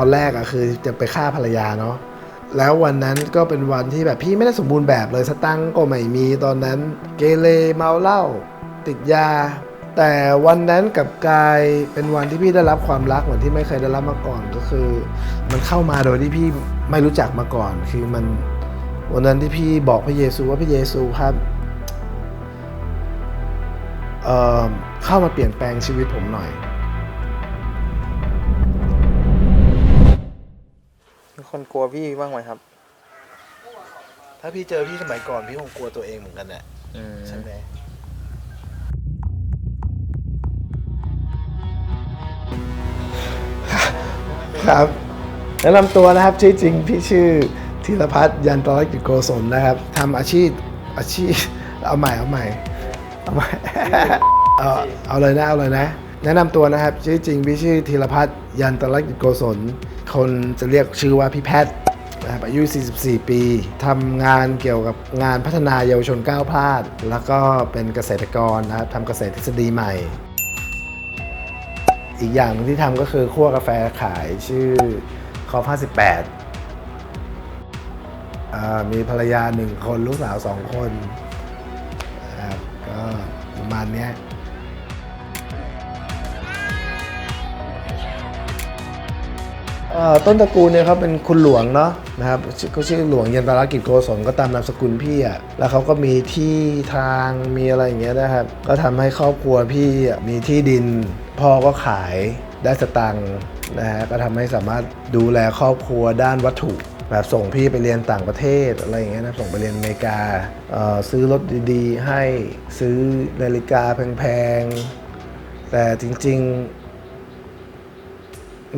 อนแรกอะคือจะไปฆ่าภรรยาเนาะแล้ววันนั้นก็เป็นวันที่แบบพี่ไม่ได้สมบูรณ์แบบเลยสตังค์ก็ไม่มีตอนนั้น เกเรเมาเหล้าติดยา แต่วันนั้นกับกายเป็นวันที่พี่ได้รับความรักเหมือนที่ไม่เคยได้รับมาก่อนก็คือ มันเข้ามาโดยที่พี่ไม่รู้จักมาก่อน คือมันวันนั้นที่พี่บอกพระเยซูว่าพระเยซูครับเอ่อเข้ามาเปลี่ยนแปลงชีวิตผมหน่อย คนกลัวพี่บ้างไหมครับ ถ้าพี่เจอพี่สมัยก่อนพี่คงกลัวตัวเองเหมือนกันแหละอืม ใช่ไหมครับแนะนำตัวนะครับชื่อจริงพี่ชื่อธีรพัฒน์ยันตรกิจโกศลนะครับทำอาชีพอาชีพ เอาใหม่เอาใหม่เอาใหม่ เอาเอาเลยนะเอาเลยนะ แนะนำตัวนะครับชื่อจริงพี่ชื่อธีรพัฒน์ยันตรกิจโกศล คนจะเรียกชื่อว่าพี่แพทย์นะครับอายุ 44 ปี ทำงานเกี่ยวกับงานพัฒนาเยาวชนก้าวพลาด แล้วก็เป็นเกษตรกรนะครับทำเกษตรทฤษฎีใหม่ อีกอย่างที่ทำก็คือคั่วกาแฟขายชื่อคอฟ58 มีภรรยาหนึ่งคน ลูกสาวสองคนนะครับก็ประมาณนี้ ต้นตระกูลเนี่ยเขาเป็นคุณหลวงเนาะนะครับเขาชื่อหลวงยันตรกิจโกศลก็ตามนามสกุลพี่อะ่ะแล้วเขาก็มีที่ทางมีอะไรอย่างเงี้ยนะครับ ก็ทำให้ครอบครัวพี่มีที่ดิน พ่อก็ขายได้สตังค์นะฮะก็ทำให้สามารถดูแลครอบครัวด้านวัตถุแบบส่งพี่ไปเรียนต่างประเทศอะไรอย่างเงี้ยนะส่งไปเรียนอเมริกาซื้อรถดีๆ ให้ซื้อนาฬิกาแพงๆแต่จริงๆ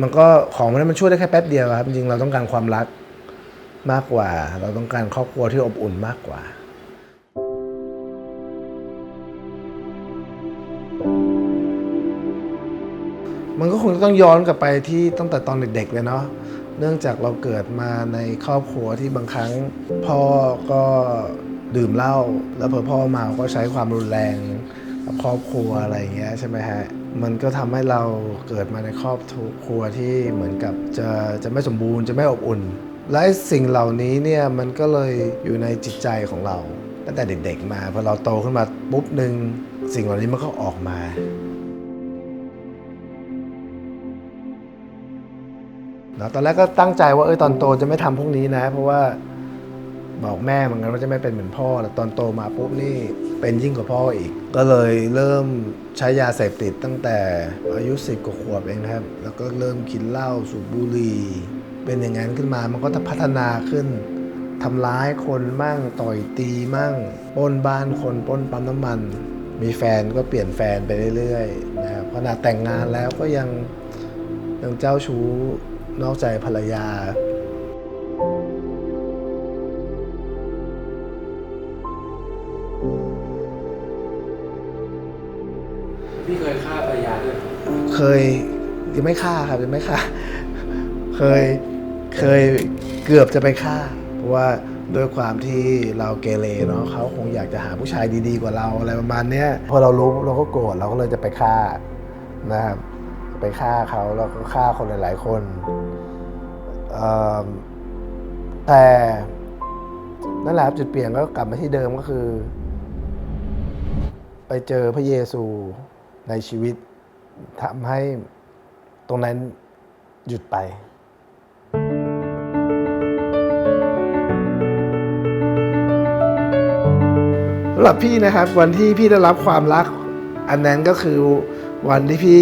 มันก็ของมันมันช่วยได้แค่แป๊บเดียวครับ จริงเราต้องการความรักมากกว่า เราต้องการครอบครัวที่อบอุ่นมากกว่ามันก็คงต้องย้อนกลับไปที่ตั้งแต่ตอนเด็กๆเลยเนาะ เนื่องจากเราเกิดมาในครอบครัวที่บางครั้งพ่อก็ดื่มเหล้าแล้วพอพ่อเมาก็ใช้ความรุนแรง กับครอบครัวอะไรอย่างเงี้ยใช่ไหมฮะมันก็ทำให้เราเกิดมาในครอบครัวที่เหมือนกับจะจะไม่สมบูรณ์จะไม่อบอุ่น และสิ่งเหล่านี้เนี่ยมันก็เลยอยู่ในจิตใจของเรา ตั้งแต่เด็กๆมาพอเราโตขึ้นมาปุ๊บหนึ่งสิ่งเหล่านี้มันก็ออกมาตอนแรกก็ตั้งใจว่าเออตอนโตจะไม่ทำพวกนี้นะ เพราะว่า บอกแม่เหมือนกันว่าจะไม่เป็นเหมือนพ่อแต่ตอนโตมาปุ๊บนี่เป็นยิ่งกว่าพ่ออีก ก็เลยเริ่มใช้ยาเสพติดตั้งแต่อายุสิบกว่าขวบเองครับ แล้วก็เริ่มกินเหล้าสูบบุหรี่เป็นอย่างนั้นขึ้นมามันก็จะพัฒนาขึ้นทำร้ายคนมั่งต่อยตีมั่งปล้นบ้านคนปล้นปั๊มน้ำมัน มีแฟนก็เปลี่ยนแฟนไปเรื่อยๆนะครับขนาแต่งงานแล้วก็ยังยังเจ้าชู้นอกใจภรรยา พี่เคยฆ่าภรรยาด้วยเคยยังไม่ฆ่าครับยังไม่ฆ่า เคยเคยเกือบจะไปฆ่า เพราะว่าด้วยความที่เราเกเรเนาะเขาคงอยากจะหาผู้ชายดีๆกว่าเราอะไรประมาณเนี้ยพอเรารู้เราก็โกรธเราก็เลยจะไปฆ่านะครับไปฆ่าเขาแล้วก็ฆ่าคนหลาย ๆ คนแต่นั่นแหละครับจุดเปลี่ยนก็กลับมาที่เดิมก็คือ ไปเจอพระเยซู ในชีวิตทำให้ตรงนั้นหยุดไป สำหรับพี่นะครับ วันที่พี่ได้รับความรัก อันนั้นก็คือวันที่พี่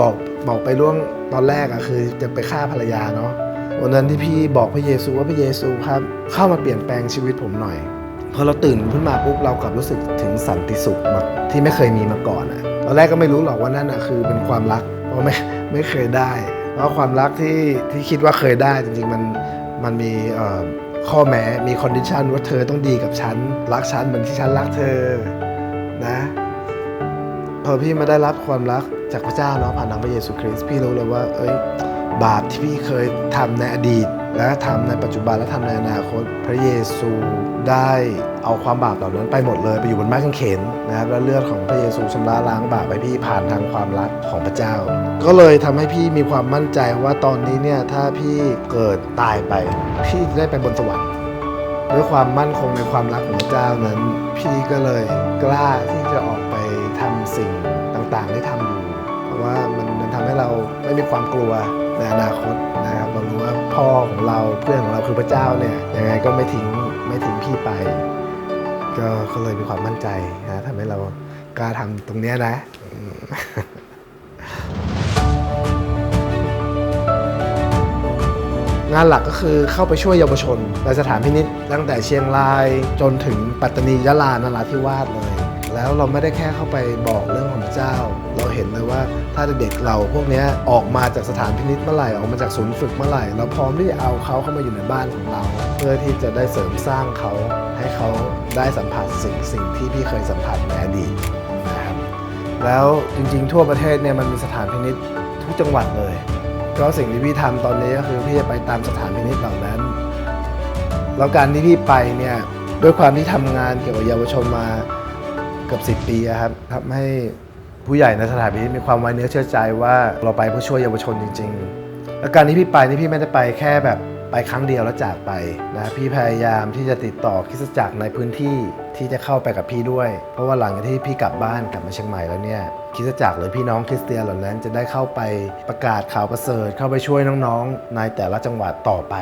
บอกบอกไปล่วงตอนแรกอะคือจะไปฆ่าภรรยาเนาะวันนั้นที่พี่บอกพระเยซูว่าพระเยซูครับ เข้ามาเปลี่ยนแปลงชีวิตผมหน่อย พอเราตื่นขึ้นมาปุ๊บเรากลับรู้สึกถึงสันติสุขแบบที่ไม่เคยมีมาก่อนอะตอนแรกก็ไม่รู้หรอกว่านั่นอะคือเป็นความรักเพราะไม่ไม่เคยได้ เพราะความรักที่ที่คิดว่าเคยได้จริงๆมันมันมีข้อแม้มีคอนดิชันว่าเธอต้องดีกับฉันรักฉันเหมือนที่ฉันรักเธอนะพอพี่มาได้รับความรักจากพระเจ้าเนาะผ่านทางพระเยซูคริสต์พี่รู้เลยว่า เอ้ยบาปที่พี่เคยทำในอดีต และทำในปัจจุบันและทำในอนาคต พระเยซู ได้เอาความบาปเหล่านั้นไปหมดเลยไปอยู่บนไม้กางเขนนะครับแล้วเลือดของพระเยซูชำระล้างบาปไปพี่ผ่านทางความรักของพระเจ้า ก็เลยทำให้พี่มีความมั่นใจว่าตอนนี้เนี่ยถ้าพี่เกิดตายไป พี่จะได้ไปบนสวรรค์ด้วยความมั่นคงในความรักของพระเจ้านั้น พี่ก็เลยกล้าที่จะออกไปทำสิ่งต่างๆที่ทำอยู่ เพราะว่ามันมันทำให้เราไม่มีความกลัวในอนาคตนะครับเรารู้ว่าพ่อของเราเพื่อนของเราคือพระเจ้าเนี่ยยังไงก็ไม่ทิ้ง ที่ไป ก็ก็เลยมีความมั่นใจนะทำให้เรากล้าทำตรงเนี้ยนะอืม งานหลักก็คือเข้าไปช่วยเยาวชนในสถานพินิษตั้งแต่เชียงรายจนถึงปัตตานียะลานราธิวาสเลย แล้วเราไม่ได้แค่เข้าไปบอกเรื่องของพระเจ้า ห็นเลยว่าถ้าเด็กๆเราพวกนี้ออกมาจากสถานพินิษเมื่อไหร่ออกมาจากศูนย์ฝึกเมื่อไหร่เราพร้อมที่จะเอาเขาเข้ามาอยู่ในบ้านของเรา เพื่อที่จะได้เสริมสร้างเขาให้เขาได้สัมผัสสิ่งสิ่งที่พี่เคยสัมผัสในอดีตนะครับแล้วจริงๆ ทั่วประเทศเนี่ยมันมีสถานพินิษทุกจังหวัดเลยก็สิ่งที่พี่ทำตอนนี้ก็คือพี่จะไปตามสถานพินิษเหล่านั้น แล้วการที่พี่ไปเนี่ยด้วยความที่ทำงานเกี่ยวกับเยาวชนมาเกือบ10 ปีครับทำให้ ผู้ใหญ่ในสถานพินิษมีความไว้เนื้อเชื่อใจว่าเราไปเพื่อช่วยเยาวชนจริง ๆ แล้วการที่พี่ไปนี่พี่ไม่ได้ไปแค่แบบไปครั้งเดียวแล้วจากไปนะพี่พยายามที่จะติดต่อคริสจักรในพื้นที่ที่จะเข้าไปกับพี่ด้วย เพราะว่าหลังจากที่พี่กลับบ้านกลับมาเชียงใหม่แล้วเนี่ยคริสจักรหรือพี่น้องคริสเตียนเหล่านั้น จะได้เข้าไปประกาศข่าวประเสริฐเข้าไปช่วยน้องๆ ในแต่ละจังหวัดต่อไป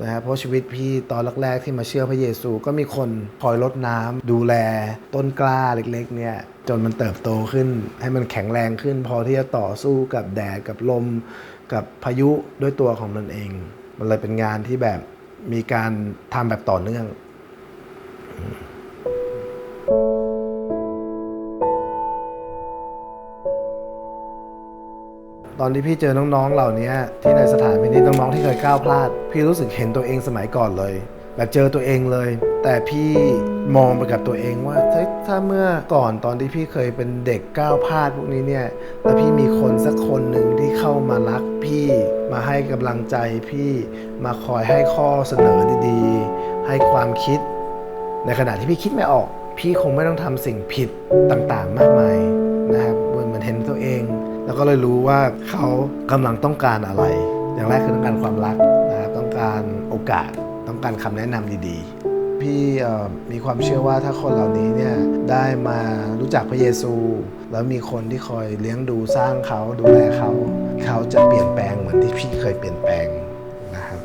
นะครับเพราะชีวิตพี่ตอนแรกๆที่มาเชื่อพระเยซูก็มีคนคอยรดน้ำดูแลต้นกล้าเล็กๆเนี่ย จนมันเติบโตขึ้น ให้มันแข็งแรงขึ้น พอที่จะต่อสู้กับแดดกับลม กับพายุด้วยตัวของมันเอง มันเลยเป็นงานที่แบบมีการทำแบบต่อเนื่องตอนที่พี่เจอน้องๆ เหล่านี้ที่ในสถานพินิจน้องๆ ที่เคยก้าวพลาด พี่รู้สึกเห็นตัวเองสมัยก่อนเลย แบบเจอตัวเองเลย แต่พี่มองไปกับตัวเองว่าถ้าเมื่อก่อนตอนที่พี่เคยเป็นเด็กก้าวพลาดพวกนี้เนี่ยแล้วพี่มีคนสักคนหนึ่งที่เข้ามารักพี่มาให้กำลังใจพี่มาคอยให้ข้อเสนอดีๆ ให้ความคิด ในขณะที่พี่คิดไม่ออก พี่คงไม่ต้องทำสิ่งผิดต่างๆ มากมายนะครับเมือนเหมือนเห็นตัวเอง แล้วก็เลยรู้ว่าเขากำลังต้องการอะไร อย่างแรกคือต้องการความรักนะครับต้องการโอกาส้องการคำแนะนำดีๆ พี่มีความเชื่อว่าถ้าคนเหล่านี้เนี่ยได้มารู้จักพระเยซู แล้วมีคนที่คอยเลี้ยงดูสร้างเขาดูแลเขา เขาจะเปลี่ยนแปลงเหมือนที่พี่เคยเปลี่ยนแปลงนะครับ